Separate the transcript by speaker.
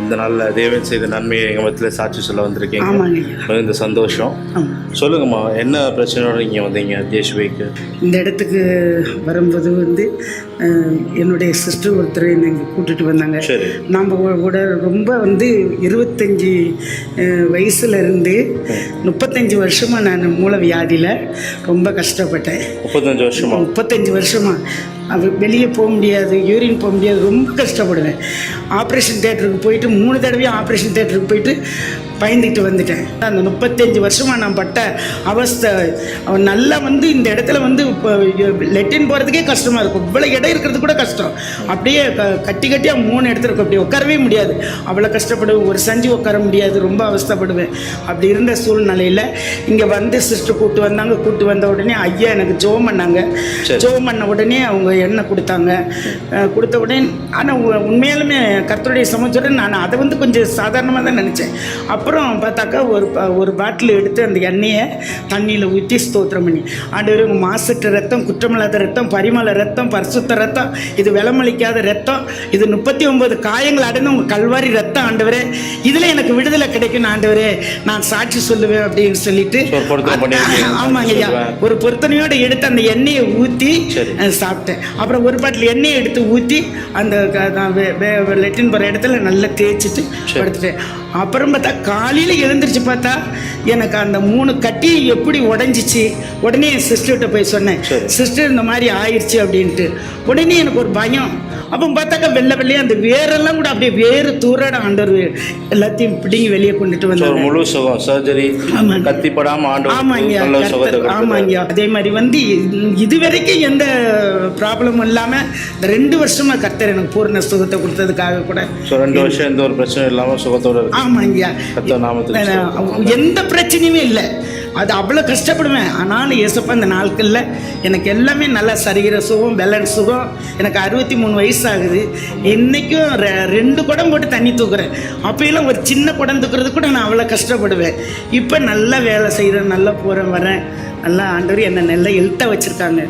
Speaker 1: இந்த நாளில் தேவன் செய்த நன்மையை எங்கள் மத்தியில் சாட்சி சொல்ல வந்திருக்கீங்க. மிகுந்த சந்தோஷம். சொல்லுங்கம்மா என்ன பிரச்சனையோட இங்கே வந்தீங்க தேஷ்வைக்கு
Speaker 2: இந்த இடத்துக்கு வரும்போது வந்து என்னுடைய சிஸ்டர் ஒருத்தர் என்னை இங்கே கூட்டிகிட்டு வந்தாங்க. நம்ம கூட ரொம்ப வந்து இருபத்தஞ்சி வயசுல இருந்து முப்பத்தஞ்சு வருஷமாக நான் மூல வியாதியில் ரொம்ப கஷ்டப்பட்டேன்.
Speaker 1: முப்பத்தஞ்சு வருஷமா?
Speaker 2: முப்பத்தஞ்சு வருஷமா. அது வெளியே போக முடியாது யூரின் போக முடியாது ரொம்ப கஷ்டப்படுவேன். ஆப்ரேஷன் தேட்டருக்கு போயிட்டு மூணு தடவையும் ஆப்ரேஷன் தேட்டருக்கு போயிட்டு பயந்துக்கிட்டு வந்துட்டேன். அந்த முப்பத்தஞ்சு வருஷமாக நான் பட்ட அவஸ்தை நல்லா வந்து இந்த இடத்துல வந்து இப்போ லெட்டின் போகிறதுக்கே கஷ்டமாக இருக்கும். இவ்வளோ இடம் இருக்கிறது கூட கஷ்டம். அப்படியே க கட்டி கட்டியாக மூணு இடத்துல இருக்கும் அப்படி உட்காரவே முடியாது. அவ்வளோ கஷ்டப்படுவேன். ஒரு சஞ்சி உட்கார முடியாது. ரொம்ப அவஸ்தைப்படுவேன். அப்படி இருந்த சூழ்நிலையில் இங்கே வந்து சிஸ்டர் கூப்பிட்டு வந்தாங்க. கூப்பிட்டு வந்த உடனே ஐயா எனக்கு ஜோம் பண்ணாங்க. ஜோம் பண்ண உடனே அவங்க எண்ணெய் கொடுத்தாங்க. கொடுத்த உடனே ஆனால் உண்மையாலுமே கர்த்தருடைய சமைச்சோட நான் அதை வந்து கொஞ்சம் சாதாரணமாக தான் நினச்சேன் அப்புறம் பார்த்தாக்கா ஒரு ப- ஒரு பாட்டில் எடுத்து அந்த எண்ணெயை தண்ணியில் ஊற்றி ஸ்தோத்திரம் பண்ணி ஆண்டவர் உங்கள் மாசற்ற ரத்தம் குற்றமில்லாத ரத்தம் பரிமள ரத்தம் பரிசுத்த ரத்தம் இது விலமளிக்காத ரத்தம் இது முப்பத்தி ஒன்பது காயங்கள் அடைந்த உங்கள் கல்வாரி ரத்தம் ஆண்டவரே இதில் எனக்கு விடுதலை கிடைக்கும் ஆண்டவரே நான் சாட்சி சொல்லுவேன் அப்படின்னு சொல்லிட்டு. ஆமாங்க ஐயா. ஒரு பொருத்தனையோடு எடுத்து அந்த எண்ணெயை ஊற்றி சாப்பிட்டேன் அப்புறம் ஒரு பாட்டில் எண்ணெயை எடுத்து ஊற்றி அந்த லெட்டின் போகிற இடத்துல நல்லா தேய்ச்சிட்டு. படுத்துட்டேன் அப்புறம் பார்த்தா காலையில் எழுந்திரிச்சு பார்த்தா எனக்கு அந்த மூணு கட்டி எப்படி உடஞ்சிச்சு? உடனே என் சிஸ்டர்கிட்ட போய் சொன்னேன். சிஸ்டர் இந்த மாதிரி ஆயிடுச்சு அப்படின்ட்டு. உடனே எனக்கு ஒரு பயம். அப்போ பார்த்தாக்கா வெள்ளை வெள்ளையே அந்த வேரெல்லாம் கூட அப்படியே வேறு தூராட ஆண்டவர் எல்லாத்தையும் பிடிங்கி வெளியே கொண்டுட்டு வந்தாங்க
Speaker 1: முழு சுகம் சர்ஜரி
Speaker 2: ஆமாங்க.
Speaker 1: கத்திப்படாம ஆண்டு
Speaker 2: ஆமாங்க. ஆமாங்க அதே மாதிரி வந்து இது வரைக்கும் எந்த ப்ராப்ளமும் இல்லாமல் இந்த ரெண்டு வருஷமா கர்த்தர் எனக்கு பூர்ண சுகத்தை கொடுத்ததுக்காக கூட
Speaker 1: ஸோ ரெண்டு வருஷம் எந்த ஒரு பிரச்சனையும் இல்லாமல் சுகத்தோட
Speaker 2: ஆமாங்க. எந்த பிரச்சனையுமே இல்லை அது அவ்வளோ கஷ்டப்படுவேன். ஆனாலும் ஏசப்பா இந்த நாட்களில் எனக்கு எல்லாமே நல்லா சரிகிற சுகம் பேலன்ஸ் சுகம். எனக்கு அறுபத்தி மூணு வயசு ஆகுது இன்றைக்கும் ரெ- ரெண்டு குடம் போட்டு தண்ணி தூக்குறேன். அப்போயெல்லாம் ஒரு சின்ன குடம் தூக்குறது கூட நான் அவ்வளோ கஷ்டப்படுவேன். இப்போ நல்லா வேலை செய்கிறேன் நல்லா போகிறேன் வரேன். நல்லா ஆண்டவர் என்னை நல்லா எழுத்த வச்சுருக்காங்க.